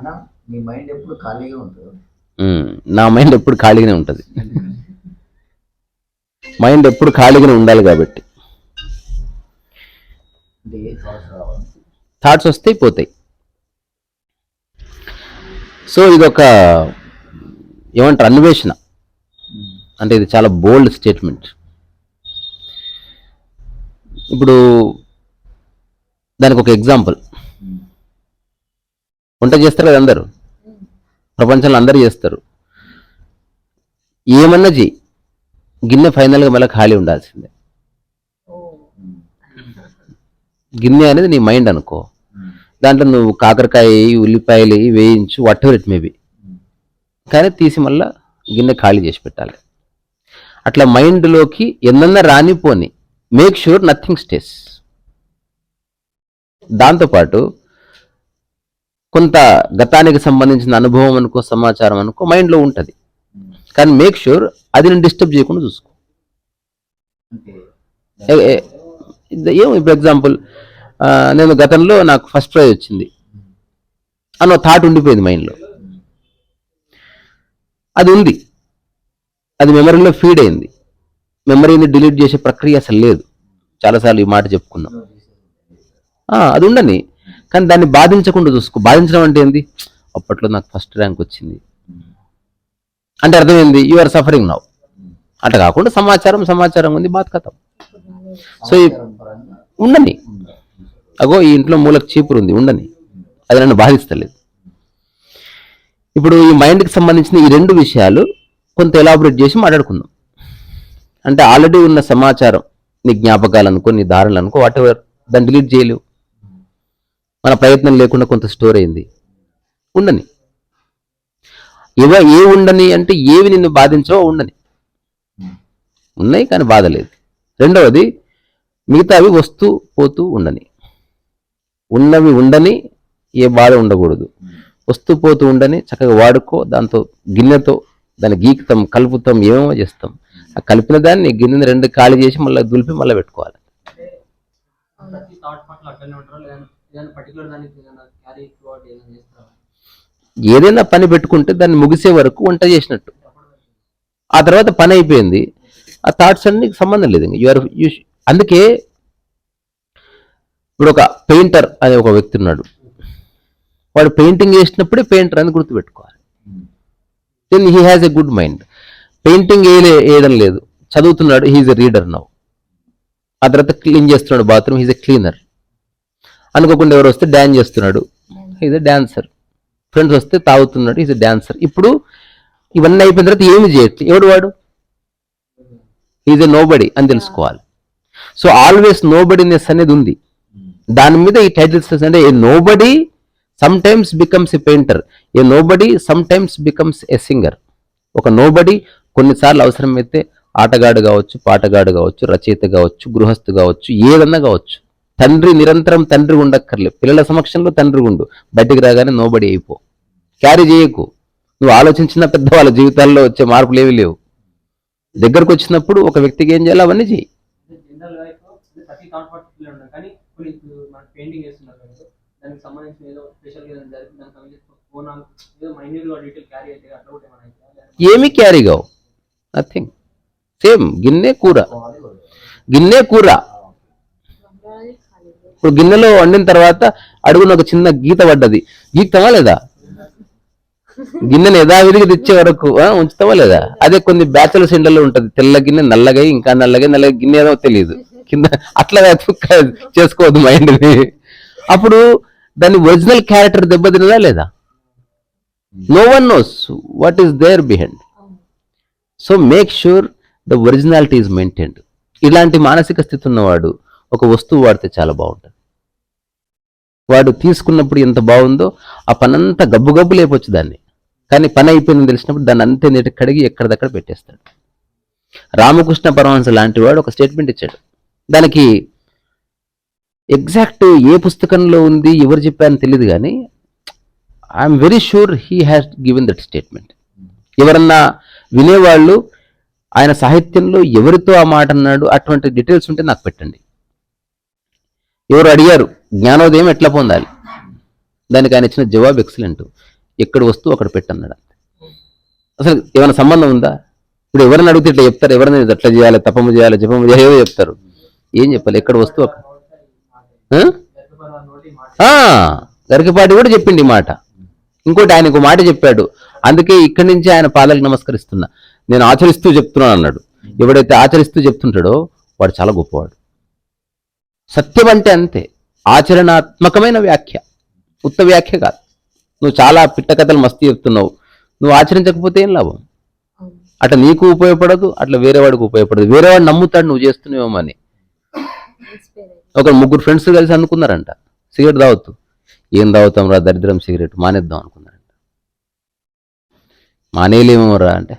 అన్నా మైండ్ ఎప్పుడు ఖాళీగా ఉంటుంది. నా మైండ్ ఎప్పుడు ఖాళీగానే ఉంటుంది. మైండ్ ఎప్పుడు ఖాళీగానే ఉండాలి కాబట్టి. థాట్స్ వస్తాయి పోతాయి. సో ఇది ఒక ఏమంటారు అన్వేషణ. అంటే ఇది చాలా బోల్డ్ స్టేట్మెంట్ ఇప్పుడు దానికి ఒక ఎగ్జాంపుల్ వంట చేస్తారు కదా అందరూ. ప్రపంచంలో అందరూ చేస్తారు. ఏమన్నా చెయ్యి గిన్నె ఫైనల్గా మళ్ళీ ఖాళీ ఉండాల్సిందే. గిన్నె అనేది నీ మైండ్ అనుకో. దాంట్లో నువ్వు కాకరకాయ ఉల్లిపాయలు వేయించు వాట్ ఎవర్ ఇట్ మేబీ కానీ తీసి మళ్ళా గిన్నె ఖాళీ చేసి పెట్టాలి. అట్లా మైండ్లోకి ఎన్నన్నా రానిపోని మేక్ షూర్ నథింగ్ స్టేస్ దాంతోపాటు కొంత గతానికి సంబంధించిన అనుభవం అనుకో సమాచారం అనుకో మైండ్లో ఉంటుంది. కానీ మేక్ షూర్ అది నేను డిస్టర్బ్ చేయకుండా చూసుకో. ఏ- ఇప్పుడు ఎగ్జాంపుల్ నేను గతంలో నాకు ఫస్ట్ ప్రైజ్ వచ్చింది. అన్న థాట్ ఉండిపోయింది మైండ్లో. అది ఉంది. అది మెమరీలో ఫీడ్ అయింది. మెమరీని డిలీట్ చేసే ప్రక్రియ అసలు లేదు. చాలాసార్లు ఈ మాట చెప్పుకున్నాం. అది ఉండని. కానీ దాన్ని బాధించకుండా చూసుకో. బాధించడం అంటే ఏంది? అప్పట్లో నాకు ఫస్ట్ ర్యాంక్ వచ్చింది. అంటే అర్థమైంది యు ఆర్ సఫరింగ్ నౌ అట్లా కాకుండా సమాచారం సమాచారం ఉంది బాధకథం సో ఉండని. అగో ఈ ఇంట్లో మూలకు చీపురు ఉంది ఉండని. అది నన్ను బాధిస్తలేదు. ఇప్పుడు ఈ మైండ్కి సంబంధించిన ఈ రెండు విషయాలు కొంత ఎలాబొరేట్ చేసి మాట్లాడుకుందాం. అంటే ఆల్రెడీ ఉన్న సమాచారం నీ జ్ఞాపకాలు అనుకో నీ దారులు అనుకో వాట్ ఎవర్ దాన్ని డిలీట్ చేయలేవు. మన ప్రయత్నం లేకుండా కొంత స్టోర్ అయింది. ఉండని. ఇవ ఏ ఉండని అంటే ఏవి నిన్ను బాధించవో ఉండని. ఉన్నాయి కానీ బాధ లేదు రెండవది మిగతావి వస్తూ పోతూ ఉండని. ఉన్నవి ఉండని ఏ బాధ ఉండకూడదు. వస్తూ పోతూ ఉండని చక్కగా వాడుకో దాంతో గిన్నెతో దాన్ని గీకుతాం కలుపుతాం ఏమేమో చేస్తాం. ఆ కలిపిన దాన్ని గిన్నెని రెండు ఖాళీ చేసి మళ్ళీ దులిపి మళ్ళీ పెట్టుకోవాలి. ఏదైనా పని పెట్టుకుంటే దాన్ని ముగిసే వరకు వంట చేసినట్టు. ఆ తర్వాత పని అయిపోయింది. ఆ థాట్స్ అన్ని సంబంధం లేదు యు ఆర్ అందుకే ఇప్పుడు ఒక పెయింటర్ అనే ఒక వ్యక్తి ఉన్నాడు. వాడు పెయింటింగ్ చేసినప్పుడే పెయింటర్ అని గుర్తుపెట్టుకోవాలి. Then he has a good mind painting వేయలే వేయడం లేదు. చదువుతున్నాడు హీఈస్ ఎ రీడర్ నౌ ఆ తర్వాత క్లీన్ చేస్తున్నాడు బాత్రూమ్ హీజ్ ఎ క్లీనర్ అనుకోకుండా ఎవరు వస్తే డ్యాన్స్ చేస్తున్నాడు. ఈజ్ అ డ్యాన్సర్ ఫ్రెండ్స్ వస్తే తాగుతున్నాడు. ఈజ్ డ్యాన్సర్ ఇప్పుడు ఇవన్నీ అయిపోయిన తర్వాత ఏమి చేయొచ్చు? ఎవడు వాడు? ఈజ్ ఎ నోబడి అని తెలుసుకోవాలి. సో ఆల్వేస్ నోబడినెస్ అనేది ఉంది. దాని మీద ఈ టైటిల్స్ అంటే a nobody sometimes becomes a painter a nobody sometimes becomes a singer ఒక నోబడి కొన్నిసార్లు అవసరమైతే ఆటగాడు కావచ్చు పాటగాడు కావచ్చు రచయిత కావచ్చు గృహస్థు కావచ్చు ఏదన్నా కావచ్చు. తండ్రి నిరంతరం తండ్రి ఉండక్కర్లే పిల్లల సమక్షంలో తండ్రి ఉండు. బయటికి రాగానే నోబడి అయిపో. క్యారీ చేయకు. నువ్వు ఆలోచించిన పెద్ద వాళ్ళ జీవితాల్లో వచ్చే మార్పులు ఏవి లేవు. దగ్గరకు వచ్చినప్పుడు ఒక వ్యక్తికి ఏం చేయాలి అవన్నీ చేయి ఏమీ క్యారీ కావు. నథింగ్ సేమ్ గిన్నె కూర. గిన్నె కూర. ఇప్పుడు గిన్నెలో వండిన తర్వాత అడుగున ఒక చిన్న గీత పడ్డది. గీతమా లేదా? గిన్నెని యథావిధిగా తెచ్చే వరకు ఉంచుతావా లేదా? అదే కొన్ని బ్యాచులర్స్ ఇండలో ఉంటది. తెల్ల గిన్నె నల్లగా ఇంకా నల్లగా నల్లగా గిన్నె ఏదో తెలియదు కింద అట్లా చేసుకోవద్దు మైండ్ని అప్పుడు దాని ఒరిజినల్ క్యారెక్టర్ దెబ్బతినదా లేదా? No one knows what is there behind so make sure the originality is maintained ఇలాంటి మానసిక స్థితి ఉన్నవాడు ఒక వస్తువు వాడితే చాలా బాగుంటుంది. వాడు తీసుకున్నప్పుడు ఎంత బాగుందో ఆ పనంతా గబ్బు గబ్బు లేపొచ్చు దాన్ని. కానీ పని అయిపోయిందని తెలిసినప్పుడు దాన్ని అంతే నీటి కడిగి ఎక్కడిదక్కడ పెట్టేస్తాడు. రామకృష్ణ పరమహంస లాంటి వాడు ఒక స్టేట్మెంట్ ఇచ్చాడు. దానికి ఎగ్జాక్ట్ ఏ పుస్తకంలో ఉంది ఎవరు చెప్పారని తెలియదు కానీ I'm very sure he has given that statement ఎవరన్నా వినేవాళ్ళు ఆయన సాహిత్యంలో ఎవరితో ఆ మాట అన్నాడు అటువంటి డీటెయిల్స్ ఉంటే నాకు పెట్టండి. ఎవరు అడిగారు జ్ఞానోదయం ఎట్లా పొందాలి? దానికి ఆయన ఇచ్చిన జవాబు ఎక్సలెంట్ ఎక్కడ వస్తువు అక్కడ పెట్టన్నాడు అసలు ఏమైనా సంబంధం ఉందా? ఇప్పుడు ఎవరిని అడిగితే ఇట్లా చెప్తారు ఎవరిని అట్లా చేయాలి తపము చేయాలి జపము చేయాలి ఏవో చెప్తారు. ఏం చెప్పాలి? ఎక్కడ వస్తువు అక్కడ? గరికపాటి కూడా చెప్పిండి మాట. ఇంకోటి ఆయన ఇంకో మాట చెప్పాడు. అందుకే ఇక్కడి నుంచి ఆయన పాదాలకు నమస్కరిస్తున్నా. నేను ఆచరిస్తూ చెప్తున్నాను అన్నాడు. ఎవడైతే ఆచరిస్తూ చెప్తుంటాడో వాడు చాలా గొప్పవాడు. సత్యం అంటే అంతే. ఆచరణాత్మకమైన వ్యాఖ్య. ఉత్త వ్యాఖ్య కాదు. నువ్వు చాలా పిట్ట కథలు మస్తీ చెప్తున్నావు. నువ్వు ఆచరించకపోతే ఏం లాభం? అట్లా నీకు ఉపయోగపడదు అట్లా వేరేవాడికి ఉపయోగపడదు. వేరేవాడు నమ్ముతాడు నువ్వు చేస్తున్నావేమో అని. ఒక ముగ్గురు ఫ్రెండ్స్ కలిసి అనుకున్నారంట. సిగరెట్ తాగుతూ ఏం తాగుతాం రా దరిద్రం సిగరెట్. మానేద్దాం అనుకున్నారంట. మానేయలేమో రా అంటే.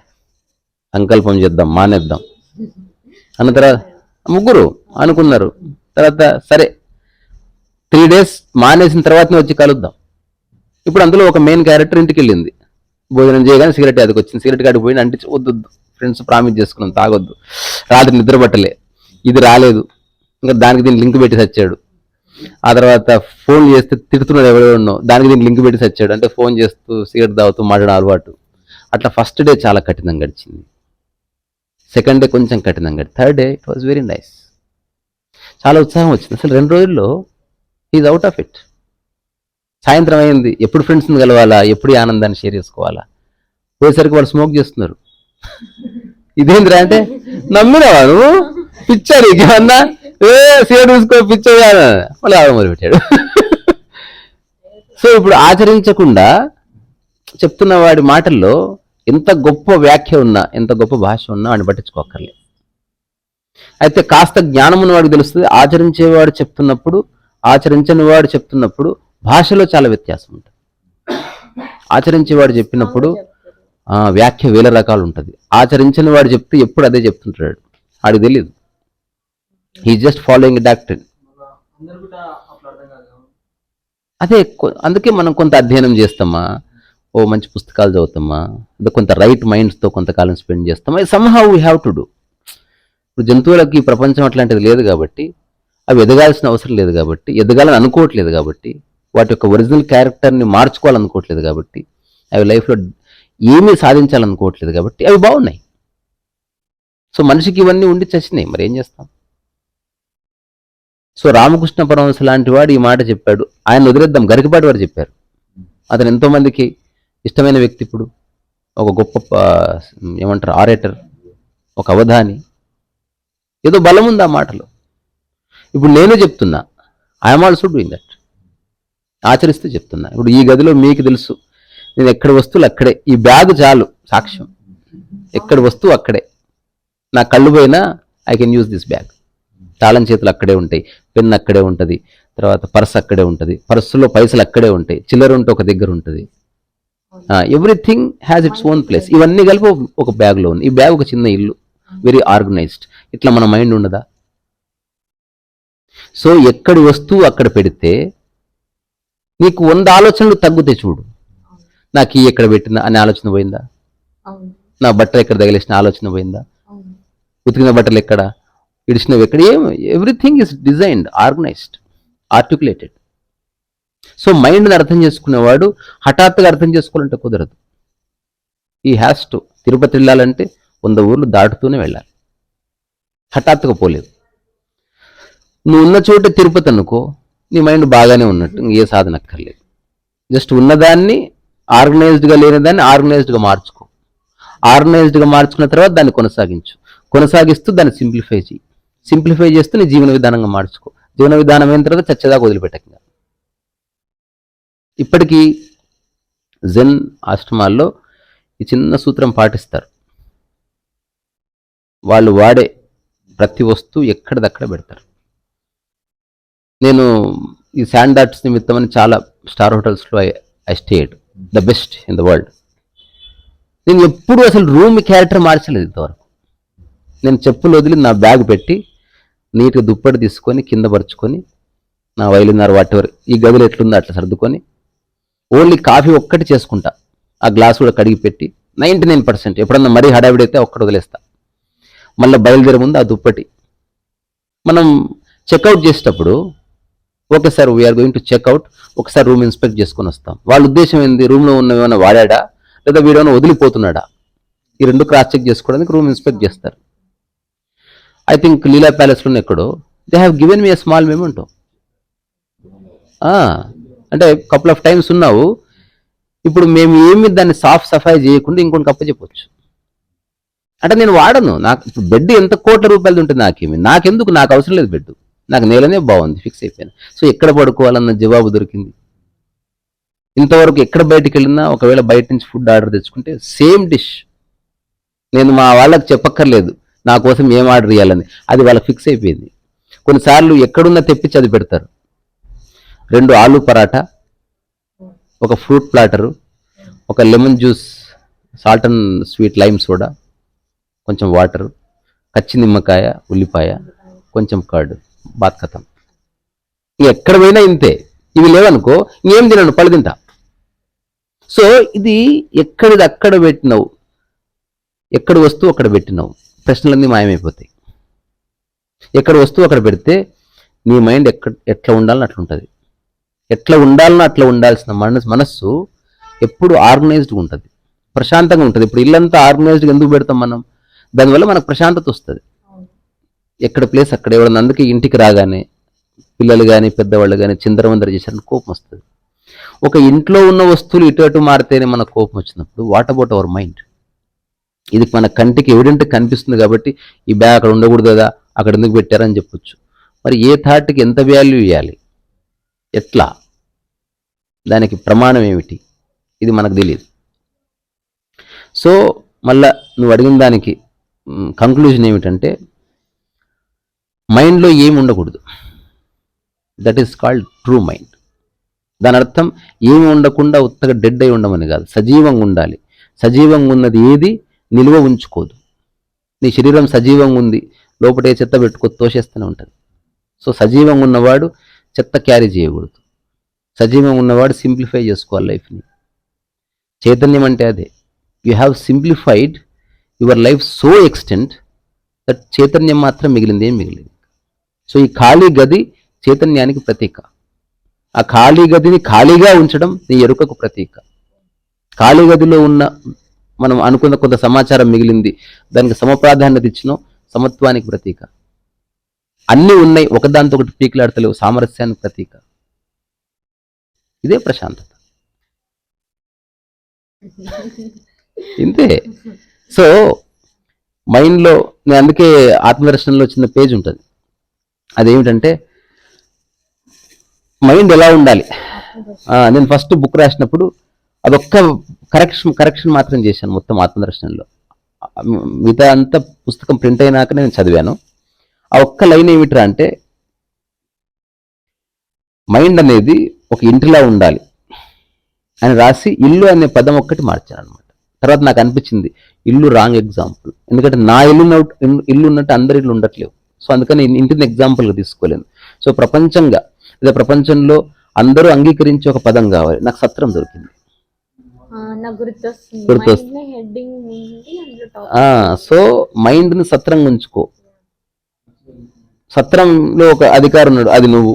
సంకల్పం చేద్దాం మానేద్దాం. అన్న తర్వాత ముగ్గురు అనుకున్నారు. తర్వాత సరే త్రీ డేస్ మానేసిన తర్వాతనే వచ్చి కలుద్దాం. ఇప్పుడు అందులో ఒక మెయిన్ క్యారెక్టర్ ఇంటికి వెళ్ళింది. భోజనం చేయగానే సిగరెట్ అదికి వచ్చింది. సిగరెట్ కాడికి పోయి అంటే వద్దు ఫ్రెండ్స్ ప్రామిస్ చేసుకున్నాం తాగొద్దు. రాత్రి నిద్ర పట్టలే. ఇది రాలేదు. ఇంకా దానికి దీన్ని లింక్ పెట్టి సచ్చాడు. ఆ తర్వాత ఫోన్ చేస్తే తిడుతున్నాడు ఎవరెవరినో దానికి దీన్ని లింక్ పెట్టి సచ్చాడు. అంటే ఫోన్ చేస్తూ సిగరెట్ తాగుతూ మాట్లాడడం అలవాటు. అట్లా ఫస్ట్ డే చాలా కఠినంగా గడిచింది. సెకండ్ డే కొంచెం కఠినంగా గడి third day it was very nice చాలా ఉత్సాహం వచ్చింది. అసలు రెండు రోజుల్లో ఈజ్ అవుట్ ఆఫ్ ఇట్ సాయంత్రం అయింది. ఎప్పుడు ఫ్రెండ్స్ని కలవాలా? ఎప్పుడు ఆనందాన్ని షేర్ చేసుకోవాలా? పోయేసరికి వాళ్ళు స్మోక్ చేస్తున్నారు. ఇదేంద్రా అంటే నమ్మినావా నువ్వు? పిచ్చారు నీకేమన్నా ఏ సేడు చూసుకో పిచ్చా మళ్ళీ ఆవిడ మొదలు పెట్టాడు. సో ఇప్పుడు ఆచరించకుండా చెప్తున్న వాడి మాటల్లో ఎంత గొప్ప వ్యాఖ్య ఉన్నా ఎంత గొప్ప భాష ఉన్నా వాడిని పట్టించుకోకర్లే అయితే కాస్త జ్ఞానం వాడికి తెలుస్తుంది. ఆచరించేవాడు చెప్తున్నప్పుడు ఆచరించని వాడు చెప్తున్నప్పుడు భాషలో చాలా వ్యత్యాసం ఉంటుంది. ఆచరించేవాడు చెప్పినప్పుడు వ్యాఖ్య వేల రకాలు ఉంటుంది. ఆచరించని వాడు చెప్తే ఎప్పుడు అదే చెప్తుంటాడు. ఆడికి తెలియదు హీ జస్ట్ ఫాలోయింగ్ డాక్టర్ అదే అందుకే మనం కొంత అధ్యయనం చేస్తామా? ఓ మంచి పుస్తకాలు చదువుతామా? కొంత రైట్ మైండ్స్తో కొంతకాలం స్పెండ్ చేస్తామా? Somehow we have to do ఇప్పుడు జంతువులకి ఈ ప్రపంచం అట్లాంటిది లేదు కాబట్టి అవి ఎదగాల్సిన అవసరం లేదు కాబట్టి ఎదగాలని అనుకోవట్లేదు కాబట్టి వాటి యొక్క ఒరిజినల్ క్యారెక్టర్ని మార్చుకోవాలనుకోవట్లేదు కాబట్టి అవి లైఫ్లో ఏమీ సాధించాలనుకోవట్లేదు కాబట్టి అవి బాగున్నాయి. సో మనిషికి ఇవన్నీ ఉండి చచ్చినాయి. మరి ఏం చేస్తాం? సో రామకృష్ణ పరమహంస లాంటి వాడు ఈ మాట చెప్పాడు. ఆయన వదిలేద్దాం. గరికపాటి వారు చెప్పారు. అతను ఎంతోమందికి ఇష్టమైన వ్యక్తి ఇప్పుడు. ఒక గొప్ప ఏమంటారు ఆరేటర్ ఒక అవధాని. ఏదో బలం ఉంది ఆ మాటలో? ఇప్పుడు నేను చెప్తున్నా. ఐఎమ్ ఆల్సో డూయింగ్ దట్ ఆచరిస్తూ చెప్తున్నా. ఇప్పుడు ఈ గదిలో మీకు తెలుసు. నేను ఎక్కడ వస్తువులు అక్కడే. ఈ బ్యాగ్ చాలు సాక్ష్యం. ఎక్కడ వస్తువు అక్కడే. నా కళ్ళు పోయినా I can use this bag తాళం చేతులు అక్కడే ఉంటాయి. పెన్ అక్కడే ఉంటుంది. తర్వాత పర్స్ అక్కడే ఉంటుంది. పర్సులో పైసలు అక్కడే ఉంటాయి. చిల్లర ఉంటే ఒక దగ్గర ఉంటుంది. Everything has its own place ఇవన్నీ కలిపి ఒక- ఒక బ్యాగ్లో ఉంది. ఈ బ్యాగ్ ఒక చిన్న ఇల్లు. వెరీ ఆర్గనైజ్డ్ ఇట్లా మన మైండ్ ఉండదా? సో ఎక్కడి వస్తువు అక్కడ పెడితే నీకు వంద ఆలోచనలు తగ్గుతాయి చూడు. నాకు ఈ ఎక్కడ పెట్టిందా అనే ఆలోచన పోయిందా? నా బట్టలు ఎక్కడ తగిలేసిన ఆలోచన పోయిందా? ఉతికిన బట్టలు ఎక్కడ? ఇడిచినవి ఎక్కడ? ఏం everything is designed organized articulated. So మైండ్ని అర్థం చేసుకునేవాడు హఠాత్తుగా అర్థం చేసుకోవాలంటే కుదరదు. ఈ హ్యాస్ టు తిరుపతి వెళ్ళాలంటే వంద ఊర్లు దాటుతూనే వెళ్ళాలి. హఠాత్తుగా పోలేదు. నువ్వు ఉన్న చోట తిరుపతి అనుకో నీ మైండ్ బాగానే ఉన్నట్టు ఏ సాధన అక్కర్లేదు. జస్ట్ ఉన్నదాన్ని ఆర్గనైజ్డ్గా లేని దాన్ని ఆర్గనైజ్డ్గా మార్చుకో. ఆర్గనైజ్డ్గా మార్చుకున్న తర్వాత దాన్ని కొనసాగించు. కొనసాగిస్తూ దాన్ని సింప్లిఫై చేయి సింప్లిఫై చేస్తూ నీ జీవన విధానంగా మార్చుకో. జీవన విధానం అయిన తర్వాత చచ్చదాకా వదిలిపెట్టక. ఇప్పటికీ జెన్ ఆశ్రమాల్లో ఈ చిన్న సూత్రం పాటిస్తారు. వాళ్ళు వాడే ప్రతి వస్తువు ఎక్కడిదక్కడ పెడతారు. నేను ఈ శాండ్ ఆర్ట్స్ నిమిత్తం అని చాలా స్టార్ హోటల్స్లో I stayed the best in the world. నేను ఎప్పుడు అసలు రూమ్ క్యారెక్టర్ మార్చలేదు ఇంతవరకు. నేను చెప్పులు వదిలి నా బ్యాగ్ పెట్టి నీట్గా దుప్పటి తీసుకొని కింద పరుచుకొని నా వైలినారు వాటెవర్ ఈ గదిలో ఎట్లుందో అట్లా సర్దుకొని ఓన్లీ కాఫీ ఒక్కటి చేసుకుంటా. ఆ గ్లాస్ కూడా కడిగి పెట్టి నైంటీ నైన్ పర్సెంట్ ఎప్పుడన్నా మరీ హడావిడైతే ఒక్కటి వదిలేస్తా. మళ్ళీ బయలుదేరే ముందు ఆ దుప్పటి. మనం చెక్అవుట్ చేసేటప్పుడు okay sir we are going to checkout ఒకసారి రూమ్ ఇన్స్పెక్ట్ చేసుకొని వస్తాం. వాళ్ళ ఉద్దేశం ఏంది? రూమ్లో ఉన్న ఏమైనా వాడాడా? లేదా వీడేమైనా వదిలిపోతున్నాడా? ఈ రెండు క్రాస్ చెక్ చేసుకోవడానికి రూమ్ ఇన్స్పెక్ట్ చేస్తారు. ఐ థింక్ లీలా ప్యాలెస్లో ఎక్కడో they have given me a small memento అంటే కపుల్ ఆఫ్ టైమ్స్ ఉన్నావు. ఇప్పుడు మేము ఏమి దాన్ని సాఫ్ సఫాయి చేయకుండా ఇంకొన్ని కప్ప చెప్పొచ్చు అంటే నేను వాడను. నాకు ఇప్పుడు బెడ్ ఎంత కోట్ల రూపాయలు ఉంటుంది నాకేమి? నాకెందుకు? నాకు అవసరం లేదు బెడ్ నాకు నేలనే బాగుంది ఫిక్స్ అయిపోయాను. సో ఎక్కడ పడుకోవాలన్న జవాబు దొరికింది. ఇంతవరకు ఎక్కడ బయటికి వెళ్ళినా ఒకవేళ బయట నుంచి ఫుడ్ ఆర్డర్ తెచ్చుకుంటే సేమ్ డిష్. నేను మా వాళ్ళకి చెప్పక్కర్లేదు. నా కోసం ఏం ఆర్డర్ చేయాలని అది వాళ్ళకి ఫిక్స్ అయిపోయింది. కొన్నిసార్లు ఎక్కడున్నా తెప్పించి అది పెడతారు. రెండు ఆలు పరాటా ఒక ఫ్రూట్ ప్లాటరు ఒక lemon juice salt and sweet lime soda కొంచెం వాటర్ కచ్చి నిమ్మకాయ ఉల్లిపాయ కొంచెం కర్డ్ బాత్ కథం ఎక్కడ పోయినా ఇంతే. ఇవి లేవనుకో ఇంకేం తినను పళ్ళు తింటా. సో ఇది ఎక్కడిది అక్కడ పెట్టినావు? ఎక్కడ వస్తువు అక్కడ పెట్టినావు? ప్రశ్నలన్నీ మాయమైపోతాయి. ఎక్కడ వస్తువు అక్కడ పెడితే నీ మైండ్ ఎక్కడ ఎట్లా ఉండాలని అట్లా ఉంటుంది. ఎట్లా ఉండాలనో అట్లా ఉండాల్సిన మనసు మనస్సు ఎప్పుడు ఆర్గనైజ్డ్గా ఉంటుంది. ప్రశాంతంగా ఉంటుంది. ఇప్పుడు ఇల్లంతా ఆర్గనైజ్డ్గా ఎందుకు పెడతాం మనం? దానివల్ల మనకు ప్రశాంతత వస్తుంది. ఎక్కడ ప్లేస్ అక్కడ ఎవడన్నా అందుకే ఇంటికి రాగానే పిల్లలు కానీ పెద్దవాళ్ళు కానీ చిందరవందర చేశారని కోపం వస్తుంది. ఒక ఇంట్లో ఉన్న వస్తువులు ఇటు అటు మారితేనే మనకు కోపం వచ్చినప్పుడు వాట్ అబౌట్ అవర్ మైండ్ ఇది మన కంటికి ఎవిడెంట్ కనిపిస్తుంది కాబట్టి ఈ బ్యాగ్ అక్కడ ఉండకూడదు కదా అక్కడ ఎందుకు పెట్టారని చెప్పొచ్చు. మరి ఏ థాట్కి ఎంత వాల్యూ ఇవ్వాలి? ఎట్లా? దానికి ప్రమాణం ఏమిటి? ఇది మనకు తెలియదు సో మళ్ళా నువ్వు అడిగిన దానికి కంక్లూజన్ ఏమిటంటే మైండ్లో ఏమి ఉండకూడదు. That is called true mind దాని అర్థం ఏమి ఉండకుండా ఉత్తగా డెడ్ అయి ఉండమని కాదు సజీవంగా ఉండాలి. సజీవంగా ఉన్నది ఏది? నిల్వ ఉంచుకోదు. నీ శరీరం సజీవంగా ఉంది లోపటే చెత్త పెట్టుకో తోసేస్తూనే ఉంటుంది. సో సజీవంగా ఉన్నవాడు చెత్త క్యారీ చేయకూడదు. సజీవంగా ఉన్నవాడు సింప్లిఫై చేసుకోవాలి లైఫ్ని చైతన్యం అంటే అదే. You have simplified your life so extent that చైతన్యం మాత్రం మిగిలింది ఏం మిగిలింది? సో ఈ ఖాళీ గది చైతన్యానికి ప్రతీక. ఆ ఖాళీ గదిని ఖాళీగా ఉంచడం నీ ఎరుకకు ప్రతీక. ఖాళీ గదిలో ఉన్న మనం అనుకున్న కొంత సమాచారం మిగిలింది దానికి సమప్రాధాన్యత ఇచ్చినాం సమత్వానికి ప్రతీక. అన్నీ ఉన్నాయి ఒకదాంతో ఒకటి పీకిలాడతలేవు సామరస్యానికి ప్రతీక. ఇదే ప్రశాంతత. ఇంతే. సో మైండ్లో నేను అందుకే ఆత్మదర్శనంలో చిన్న పేజ్ ఉంటుంది. అదేమిటంటే మైండ్ ఎలా ఉండాలి? నేను ఫస్ట్ బుక్ రాసినప్పుడు అదొక్క కరెక్షన్ కరెక్షన్ మాత్రం చేశాను మొత్తం ఆత్మదర్శనంలో. మిగతా అంతా పుస్తకం ప్రింట్ అయినాక నేను చదివాను. ఆ ఒక్క లైన్ ఏమిట్రా అంటే మైండ్ అనేది ఒక ఇంటిలా ఉండాలి అని రాసి ఇల్లు అనే పదం ఒక్కటి మార్చాను అనమాట తర్వాత నాకు అనిపించింది ఇల్లు రాంగ్ ఎగ్జాంపుల్ ఎందుకంటే నా ఇల్లు ఇల్లు ఉన్నట్టు అందరి ఇల్లు ఉండట్లేవు. సో అందుకని ఇంటిని ఎగ్జాంపుల్గా తీసుకోలేను. సో ప్రపంచంగా లేదా ప్రపంచంలో అందరూ అంగీకరించే ఒక పదం కావాలి. నాకు సత్రం దొరికింది. సో మైండ్ని సత్రంగా ఉంచుకో. సత్రంలో ఒక అధికారి ఉన్నాడు అది నువ్వు.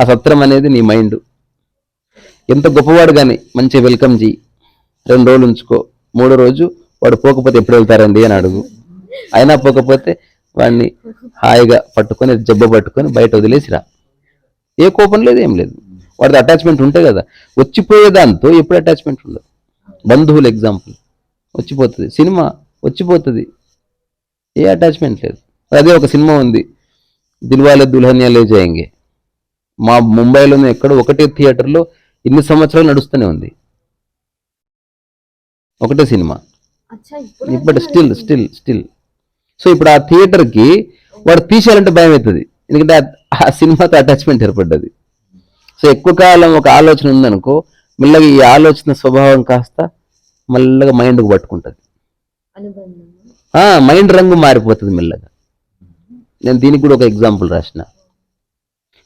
ఆ సత్రం అనేది నీ మైండ్ ఎంత గొప్పవాడు కానీ మంచి వెల్కమ్ చేయి రెండు రోజులు ఉంచుకో. మూడో రోజు వాడు పోకపోతే ఎప్పుడు వెళ్తారండి అని అడుగు. అయినా పోకపోతే వాడిని హాయిగా పట్టుకొని జబ్బ పట్టుకొని బయట వదిలేసిరా ఏ కోపం లేదు ఏం లేదు. వాడిది అటాచ్మెంట్ ఉంటే కదా. వచ్చిపోయే దాంతో ఎప్పుడు అటాచ్మెంట్ ఉండదు. బంధువులు ఎగ్జాంపుల్ వచ్చిపోతుంది. సినిమా వచ్చిపోతుంది. ఏ అటాచ్మెంట్ లేదు. అదే ఒక సినిమా ఉంది. దిల్వాలే దుల్హనియా లే జాయింగే. మా ముంబైలోనే ఎక్కడో ఒకటే థియేటర్లో ఇన్ని సంవత్సరాలు నడుస్తూనే ఉంది. ఒకటే సినిమా. ఇప్పుడు స్టిల్ స్టిల్ స్టిల్ సో ఇప్పుడు ఆ థియేటర్కి వాడు తీసేయాలంటే భయం అవుతుంది ఎందుకంటే ఆ- సినిమాతో అటాచ్మెంట్ ఏర్పడ్డది. సో ఎక్కువ కాలం ఒక ఆలోచన ఉందనుకో మెల్లగా ఈ ఆలోచన స్వభావం కాస్త మెల్లగా మైండ్కి పట్టుకుంటుంది. మైండ్ రంగు మారిపోతుంది మెల్లగా. నేను దీనికి కూడా ఒక ఎగ్జాంపుల్ రాసిన.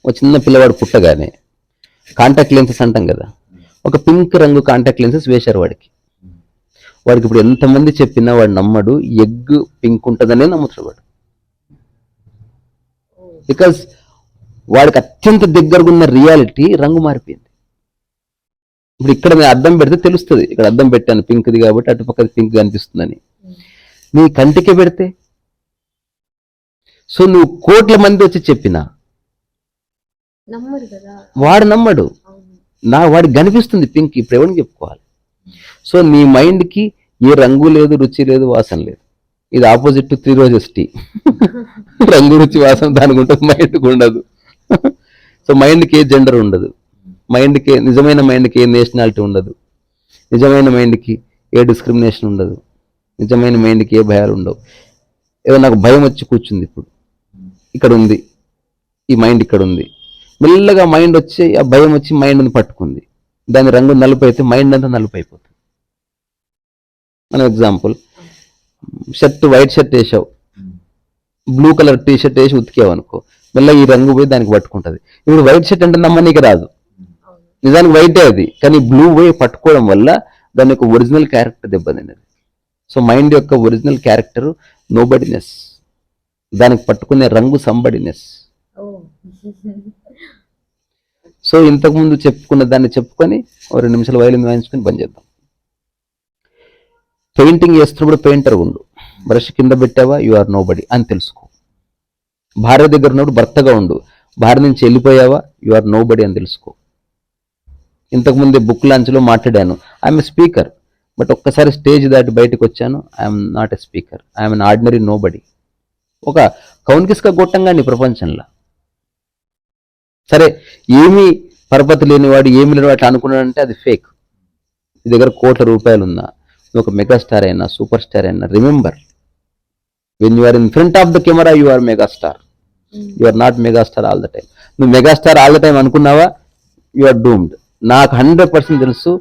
ఒక చిన్న పిల్లవాడు పుట్టగానే కాంటాక్ట్ లెన్సెస్ అంటాం కదా. ఒక పింక్ రంగు కాంటాక్ట్ లెన్సెస్ వేశారు వాడికి. వాడికి ఇప్పుడు ఎంతమంది చెప్పినా వాడు నమ్మడు ఎగ్ పింక్ ఉంటుందనే నమ్ముతాడు వాడు. బికాస్ వాడికి అత్యంత దగ్గరగా ఉన్న రియాలిటీ రంగు మారిపోయింది. ఇప్పుడు ఇక్కడ నేను అద్దం పెడితే తెలుస్తుంది. ఇక్కడ అద్దం పెట్టాను పింక్ది కాబట్టి అటుపక్క పింక్ కనిపిస్తుందని. నీ కంటికి పెడితే? సో నువ్వు కోట్ల మంది వచ్చి చెప్పినా? వాడు నమ్మడు. నా వాడికి కనిపిస్తుంది పింక్ ఇప్పుడు ఎవరిని చెప్పుకోవాలి? సో నీ మైండ్కి ఏ రంగు లేదు రుచి లేదు వాసన లేదు. ఇది opposite to three roses tea. రంగు రుచి వాసన దానికి ఉంటుంది మైండ్కి ఉండదు. సో మైండ్కి ఏ జెండర్ ఉండదు. మైండ్కి నిజమైన మైండ్కి ఏ నేషనాలిటీ ఉండదు. నిజమైన మైండ్కి ఏ డిస్క్రిమినేషన్ ఉండదు. నిజమైన మైండ్కి ఏ భయాలు ఉండవు. ఏదో నాకు భయం వచ్చి కూర్చుంది ఇప్పుడు. ఇక్కడ ఉంది. ఈ మైండ్ ఇక్కడ ఉంది. మెల్లగా మైండ్ వచ్చి ఆ భయం వచ్చి మైండ్ని పట్టుకుంది. దాని రంగు నలుపు అయితే మైండ్ అంతా నలుపు అయిపోతుంది మన ఎగ్జాంపుల్ షర్ట్ వైట్ షర్ట్ వేసావు. బ్లూ కలర్ టీ షర్ట్ వేసి ఉతికావు అనుకో మళ్ళీ ఈ రంగు పోయి దానికి పట్టుకుంటుంది. ఇప్పుడు వైట్ షర్ట్ అంటే నమ్మనీకి రాదు. నిజానికి వైటే అది కానీ బ్లూ పోయి పట్టుకోవడం వల్ల దాని యొక్క ఒరిజినల్ క్యారెక్టర్ దెబ్బతిన్నది. సో మైండ్ యొక్క ఒరిజినల్ క్యారెక్టర్ నోబడినెస్ దానికి పట్టుకునే రంగు సంబడినెస్ సో ఇంతకుముందు చెప్పుకున్న దాన్ని చెప్పుకొని ఓ రెండు నిమిషాలు వైలిన్ వాయించుకొని బంద్ చేద్దాం. పెయింటింగ్ చేస్తున్నప్పుడు పెయింటర్ ఉండు. బ్రష్ కింద పెట్టావా? యు ఆర్ నో బడీ అని తెలుసుకో. భార్య దగ్గర ఉన్నప్పుడు భర్తగా ఉండు. భార్య నుంచి వెళ్ళిపోయావా? యు ఆర్ నో బడీ అని తెలుసుకో. ఇంతకుముందే బుక్ లాంచ్లో మాట్లాడాను. ఐఎమ్ స్పీకర్ బట్ ఒక్కసారి స్టేజ్ దాటి బయటకు వచ్చాను. I'm not a speaker I'm an ordinary nobody ఒక కౌన్కిస్క గొట్టంగా నీ ప్రపంచంలో. సరే ఏమీ పరపతి లేనివాడు ఏమి లేనివాడు అనుకున్నాడంటే అది ఫేక్ నీ దగ్గర కోట్ల రూపాయలు ఉన్నా నువ్వు ఒక మెగాస్టార్ అయినా సూపర్ స్టార్ అయినా remember when you are in front of the camera you are megastar you are not megastar all the time నువ్వు మెగాస్టార్ ఆల్ ద టైం అనుకున్నావా? యు ఆర్ డూమ్డ్ నాకు హండ్రెడ్ పర్సెంట్ తెలుసు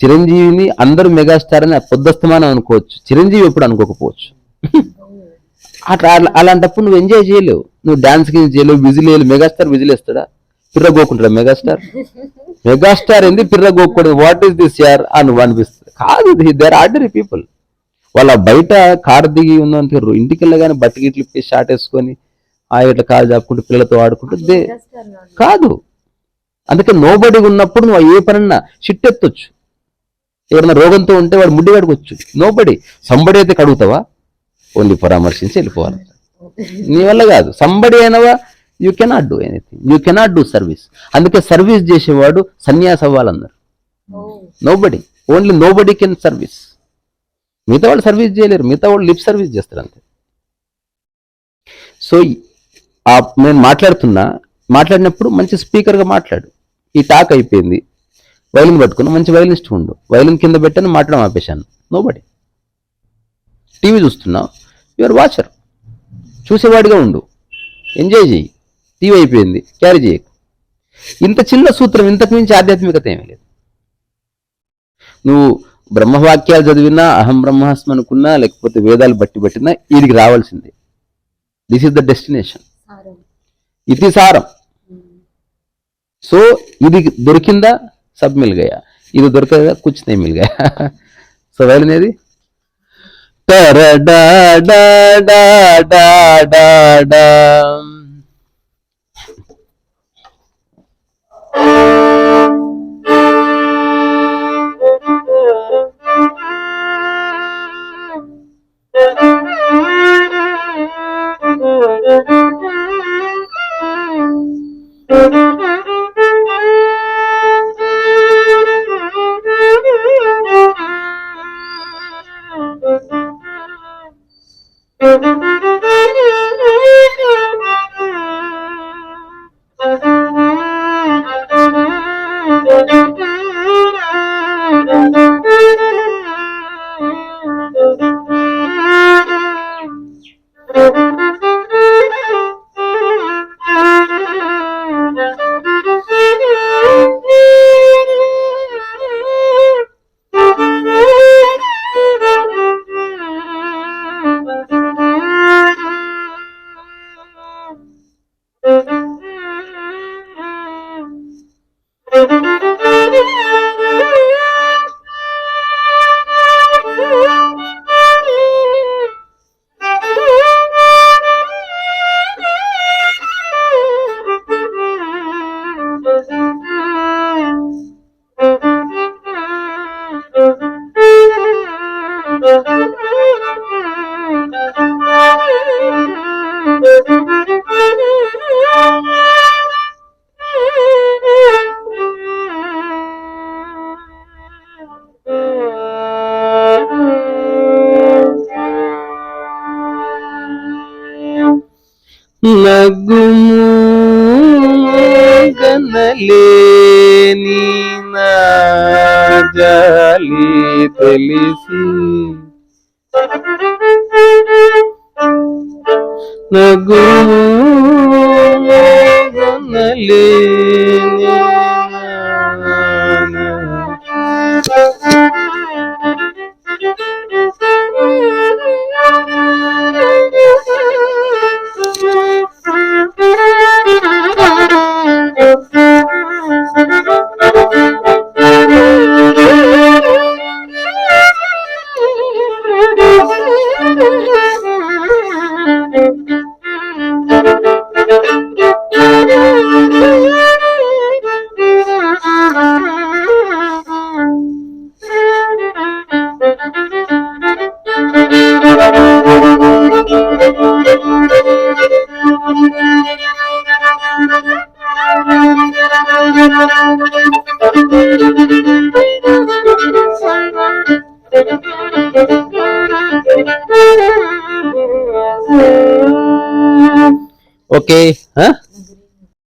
చిరంజీవిని అందరూ megastar అని పొద్దస్తమానం అనుకోవచ్చు. చిరంజీవి ఎప్పుడు అనుకోకపోవచ్చు. అట్లా అలాంటప్పుడు నువ్వు ఎంజాయ్ చేయలేవు. నువ్వు డాన్స్కి చేయలేవు విజిల్ వేయలేవు మెగాస్టార్ విజిల్ వేస్తాడా పిర్రగోకుంటాడు మెగాస్టార్? మెగాస్టార్ ఏంది? పిర్రగోకూడదు వాట్ ఈస్ దిస్ యార్ అని అనిపిస్తుంది. కాదు దే ఆర్ పీపుల్ వాళ్ళ బయట కారు దిగి ఉన్నంత ఇంటికి వెళ్ళగానే బట్టకి ఇట్లు ఇప్పి షార్ట్ వేసుకొని ఆ ఇట్లా కాలు చాపుకుంటూ పిల్లలతో ఆడుకుంటూ దే కాదు. అందుకే నోబడి ఉన్నప్పుడు నువ్వు ఏ పనన్నా చిట్టెత్తొచ్చు ఎవరైనా రోగంతో ఉంటే వాడు ముడ్డి కడుకోవచ్చు నోబడి సంబడి అయితే కడుగుతావా? ఓన్లీ పరామర్శించి వెళ్ళిపోవాలి. నీ వల్ల కాదు. Somebody అయినవా? You cannot do anything you cannot do service అందుకే సర్వీస్ చేసేవాడు సన్యాసి అవ్వాలన్నారు. Nobody only nobody can service మిగతా వాళ్ళు సర్వీస్ చేయలేరు. మిగతా వాళ్ళు లిప్ సర్వీస్ చేస్తారు అంతే. సో నేను మాట్లాడుతున్నా. మాట్లాడినప్పుడు మంచి స్పీకర్గా మాట్లాడు. ఈ టాక్ అయిపోయింది. వైలిన్ పట్టుకున్నా మంచి వైలినిస్ట్ ఉండు. వైలిన్ కింద పెట్టాను మాట్లాడడం ఆపేశాను. నోబడి టీవీ చూస్తున్నావు. యువర్ వాచర్ చూసేవాడిగా ఉండు. ఎంజాయ్ చేయి టీవీ అయిపోయింది. క్యారీ చేయకు ఇంత చిన్న సూత్రం ఇంతకు మించి ఆధ్యాత్మికత ఏమీ లేదు. నువ్వు బ్రహ్మవాక్యాలు చదివినా అహం బ్రహ్మాస్మి అనుకున్నా లేకపోతే వేదాలు బట్టి పట్టినా వీడికి రావాల్సిందే. దిస్ ఇస్ ద డెస్టినేషన్ ఇది సారం. సో ఇది దొరికిందా? సబ్ మిల్ గయా ఇది దొరకదా కుచ్ నే మిల్ గయా సో వైలనేది టర్ డా డా డా డా డా. డా Mm-hmm. నగుము గనలేని నా జాలి తెలిసి నగుము గనలేని